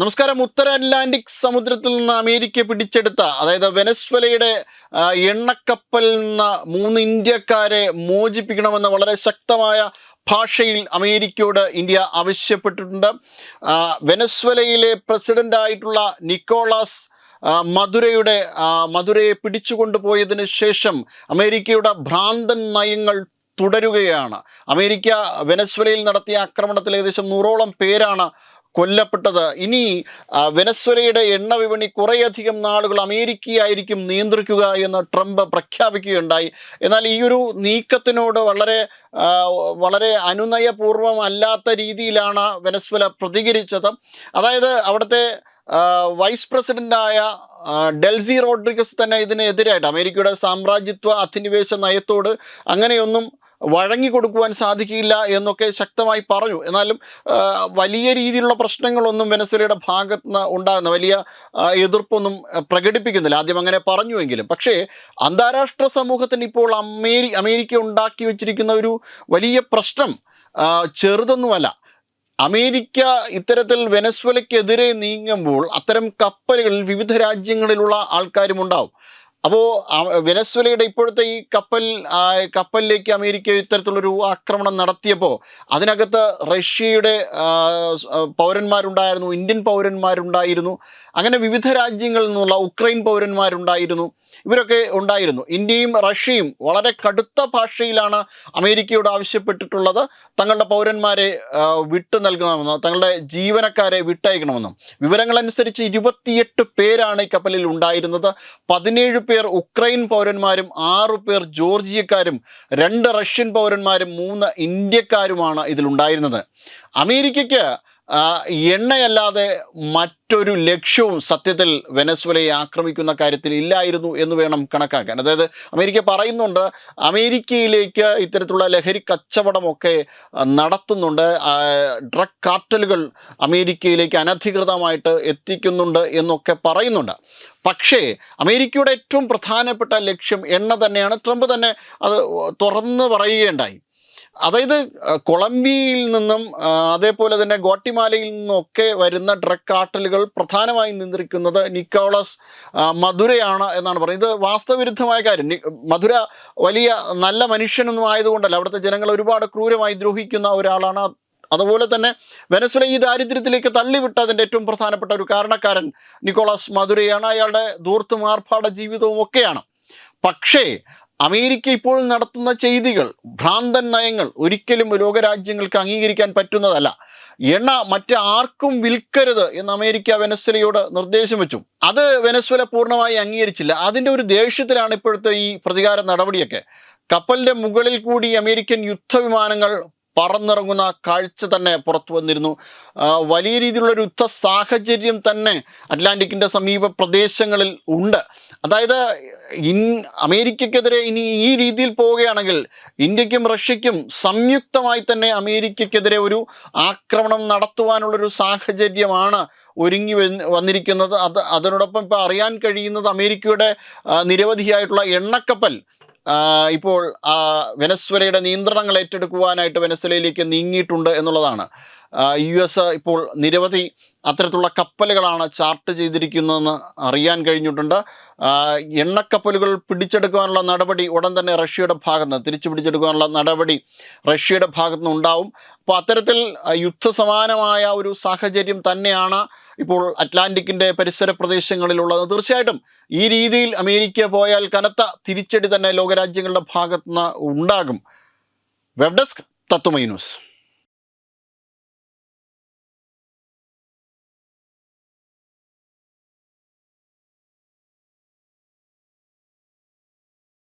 നമസ്കാരം. ഉത്തര അറ്റ്ലാന്റിക് സമുദ്രത്തിൽ നിന്ന് അമേരിക്ക പിടിച്ചെടുത്ത അതായത് വെനസ്വലയുടെ എണ്ണക്കപ്പലിൽ നിന്ന് മൂന്ന് ഇന്ത്യക്കാരെ മോചിപ്പിക്കണമെന്ന വളരെ ശക്തമായ ഭാഷയിൽ അമേരിക്കയോട് ഇന്ത്യ ആവശ്യപ്പെട്ടിട്ടുണ്ട്. വെനസ്വലയിലെ പ്രസിഡന്റായിട്ടുള്ള നിക്കോളാസ് മധുരയുടെ മധുരയെ മധുരയെ പിടിച്ചുകൊണ്ടുപോയതിനു ശേഷം അമേരിക്കയുടെ ഭ്രാന്തൻ നയങ്ങൾ തുടരുകയാണ്. അമേരിക്ക വെനസ്വലയിൽ നടത്തിയ ആക്രമണത്തിൽ ഏകദേശം നൂറോളം പേരാണ് കൊല്ലപ്പെട്ടത്. ഇനി വെനസ്വലയുടെ എണ്ണ വിപണി കുറേയധികം നാളുകൾ അമേരിക്കയായിരിക്കും നിയന്ത്രിക്കുക എന്ന് ട്രംപ് പ്രഖ്യാപിക്കുകയുണ്ടായി. എന്നാൽ ഈ ഒരു നീക്കത്തിനോട് വളരെ വളരെ അനുനയപൂർവം അല്ലാത്ത രീതിയിലാണ് വെനസ്വല പ്രതികരിച്ചത്. അതായത് അവിടുത്തെ വൈസ് പ്രസിഡന്റായ ഡൽസി ഡെൽസി റോഡ്രിഗസ് തന്നെ ഇതിനെതിരായിട്ട് അമേരിക്കയുടെ സാമ്രാജ്യത്വ അധിനിവേശ നയത്തോട് അങ്ങനെയൊന്നും വഴങ്ങി കൊടുക്കുവാൻ സാധിക്കില്ല എന്നൊക്കെ ശക്തമായി പറഞ്ഞു. എന്നാലും വലിയ രീതിയിലുള്ള പ്രശ്നങ്ങളൊന്നും വെനസ്വലയുടെ ഭാഗത്ത് നിന്ന് ഉണ്ടാകുന്ന വലിയ എതിർപ്പൊന്നും പ്രകടിപ്പിക്കുന്നില്ല. ആദ്യം അങ്ങനെ പറഞ്ഞുവെങ്കിലും പക്ഷേ അന്താരാഷ്ട്ര സമൂഹത്തിന് ഇപ്പോൾ അമേരി അമേരിക്ക ഉണ്ടാക്കി വെച്ചിരിക്കുന്ന ഒരു വലിയ പ്രശ്നം ചെറുതൊന്നുമല്ല. അമേരിക്ക ഇത്തരത്തിൽ വെനസ്വലയ്ക്കെതിരെ നീങ്ങുമ്പോൾ അത്തരം കപ്പലുകളിൽ വിവിധ രാജ്യങ്ങളിലുള്ള ആൾക്കാരും ഉണ്ടാവും. അപ്പോൾ വെനസ്വലയുടെ ഇപ്പോഴത്തെ ഈ കപ്പൽ കപ്പലിലേക്ക് അമേരിക്ക ഇത്തരത്തിലുള്ളൊരു ആക്രമണം നടത്തിയപ്പോൾ അതിനകത്ത് റഷ്യയുടെ പൗരന്മാരുണ്ടായിരുന്നു ഇന്ത്യൻ പൗരന്മാരുണ്ടായിരുന്നു. അങ്ങനെ വിവിധ രാജ്യങ്ങളിൽ നിന്നുള്ള ഉക്രൈൻ പൗരന്മാരുണ്ടായിരുന്നു. ഇവരൊക്കെ ഉണ്ടായിരുന്നു. ഇന്ത്യയും റഷ്യയും വളരെ കടുത്ത ഭാഷയിലാണ് അമേരിക്കയോട് ആവശ്യപ്പെട്ടിട്ടുള്ളത്. തങ്ങളുടെ പൗരന്മാരെ വിട്ടു നൽകണമെന്നും തങ്ങളുടെ ജീവനക്കാരെ വിട്ടയക്കണമെന്നും. വിവരങ്ങളനുസരിച്ച് ഇരുപത്തിയെട്ട് പേരാണ് ഈ കപ്പലിൽ ഉണ്ടായിരുന്നത്. പതിനേഴ് പേർ ഉക്രൈൻ പൗരന്മാരും ആറു പേർ ജോർജിയക്കാരും രണ്ട് റഷ്യൻ പൗരന്മാരും മൂന്ന് ഇന്ത്യക്കാരുമാണ് ഇതിലുണ്ടായിരുന്നത്. അമേരിക്കയ്ക്ക് എണ്ണയല്ലാതെ മറ്റൊരു ലക്ഷ്യവും സത്യത്തിൽ വെനസ്വലയെ ആക്രമിക്കുന്ന കാര്യത്തിൽ ഇല്ലായിരുന്നു എന്ന് വേണം കണക്കാക്കാൻ. അതായത് അമേരിക്ക പറയുന്നുണ്ട് അമേരിക്കയിലേക്ക് ഇത്തരത്തിലുള്ള ലഹരി കച്ചവടമൊക്കെ നടത്തുന്നുണ്ട്. ഡ്രഗ് കാർട്ടലുകൾ അമേരിക്കയിലേക്ക് അനധികൃതമായിട്ട് എത്തിക്കുന്നുണ്ട് എന്നൊക്കെ പറയുന്നുണ്ട്. പക്ഷേ അമേരിക്കയുടെ ഏറ്റവും പ്രധാനപ്പെട്ട ലക്ഷ്യം എണ്ണ തന്നെയാണ്. ട്രംപ് തന്നെ അത് തുറന്ന് പറയുകയുണ്ടായി. അതായത് കൊളംബിയയിൽ നിന്നും അതേപോലെ തന്നെ ഗോട്ടിമാലയിൽ നിന്നൊക്കെ വരുന്ന ഡ്രഗ് കാർട്ടലുകൾ പ്രധാനമായും നിയന്ത്രിക്കുന്നത് നിക്കോളസ് മധുരയാണ് എന്നാണ് പറയുന്നത്. ഇത് വാസ്തവവിരുദ്ധമായ കാര്യം. മധുര വലിയ നല്ല മനുഷ്യനൊന്നും ആയതുകൊണ്ടല്ല. അവിടുത്തെ ജനങ്ങൾ ഒരുപാട് ക്രൂരമായി ദ്രോഹിക്കുന്ന ഒരാളാണ്. അതുപോലെ തന്നെ വെനസ്വല ഈ ദാരിദ്ര്യത്തിലേക്ക് തള്ളിവിട്ട അതിന്റെ ഏറ്റവും പ്രധാനപ്പെട്ട ഒരു കാരണക്കാരൻ നിക്കോളാസ് മധുരയാണ്. അയാളുടെ ദൂർത്തും ആർഭാട ജീവിതവും ഒക്കെയാണ്. പക്ഷേ അമേരിക്ക ഇപ്പോൾ നടത്തുന്ന ചെയ്തികൾ ഭ്രാന്തൻ നയങ്ങൾ ഒരിക്കലും ലോകരാജ്യങ്ങൾക്ക് അംഗീകരിക്കാൻ പറ്റുന്നതല്ല. എണ്ണ മറ്റ് ആർക്കും വിൽക്കരുത് എന്ന് അമേരിക്ക വെനസ്വലയോട് നിർദ്ദേശം വെച്ചു. അത് വെനസ്വല പൂർണമായി അംഗീകരിച്ചില്ല. അതിന്റെ ഒരു ദേഷ്യത്തിലാണ് ഇപ്പോഴത്തെ ഈ പ്രതികാര നടപടിയൊക്കെ. കപ്പലിന്റെ മുകളിൽ കൂടി അമേരിക്കൻ യുദ്ധവിമാനങ്ങൾ പറന്നിറങ്ങുന്ന കാഴ്ച തന്നെ പുറത്തു വന്നിരുന്നു. വലിയ രീതിയിലുള്ള ഒരു യുദ്ധ സാഹചര്യം തന്നെ അറ്റ്ലാന്റിക്കിന്റെ സമീപ പ്രദേശങ്ങളിൽ ഉണ്ട്. അതായത് ഇൻ അമേരിക്കക്കെതിരെ ഇനി ഈ രീതിയിൽ പോവുകയാണെങ്കിൽ ഇന്ത്യക്കും റഷ്യയ്ക്കും സംയുക്തമായി തന്നെ അമേരിക്കക്കെതിരെ ഒരു ആക്രമണം നടത്തുവാനുള്ളൊരു സാഹചര്യമാണ് ഒരുങ്ങി വന്ന് വന്നിരിക്കുന്നത്. അത് അതിനോടൊപ്പം ഇപ്പോൾ അറിയാൻ കഴിയുന്നത് അമേരിക്കയുടെ നിരവധിയായിട്ടുള്ള എണ്ണക്കപ്പൽ ഇപ്പോൾ വെനസ്വലയുടെ നിയന്ത്രണങ്ങൾ ഏറ്റെടുക്കുവാനായിട്ട് വെനസ്വലയിലേക്ക് നീങ്ങിയിട്ടുണ്ട് എന്നുള്ളതാണ്. യു എസ് ഇപ്പോൾ നിരവധി അത്തരത്തിലുള്ള കപ്പലുകളാണ് ചാർട്ട് ചെയ്തിരിക്കുന്നതെന്ന് അറിയാൻ കഴിഞ്ഞിട്ടുണ്ട്. എണ്ണക്കപ്പലുകൾ പിടിച്ചെടുക്കാനുള്ള നടപടി ഉടൻ തന്നെ റഷ്യയുടെ ഭാഗത്ത് നിന്ന് തിരിച്ചു പിടിച്ചെടുക്കാനുള്ള നടപടി റഷ്യയുടെ ഭാഗത്ത് നിന്ന് ഉണ്ടാവും. അപ്പോൾ അത്തരത്തിൽ യുദ്ധസമാനമായ ഒരു സാഹചര്യം തന്നെയാണ് ഇപ്പോൾ അറ്റ്ലാന്റിക്കിന്റെ പരിസര പ്രദേശങ്ങളിലുള്ളത്. തീർച്ചയായിട്ടും ഈ രീതിയിൽ അമേരിക്ക പോയാൽ കനത്ത തിരിച്ചടി തന്നെ ലോകരാജ്യങ്ങളുടെ ഭാഗത്ത് നിന്ന് ഉണ്ടാകും. Web desk Tatwamayi news.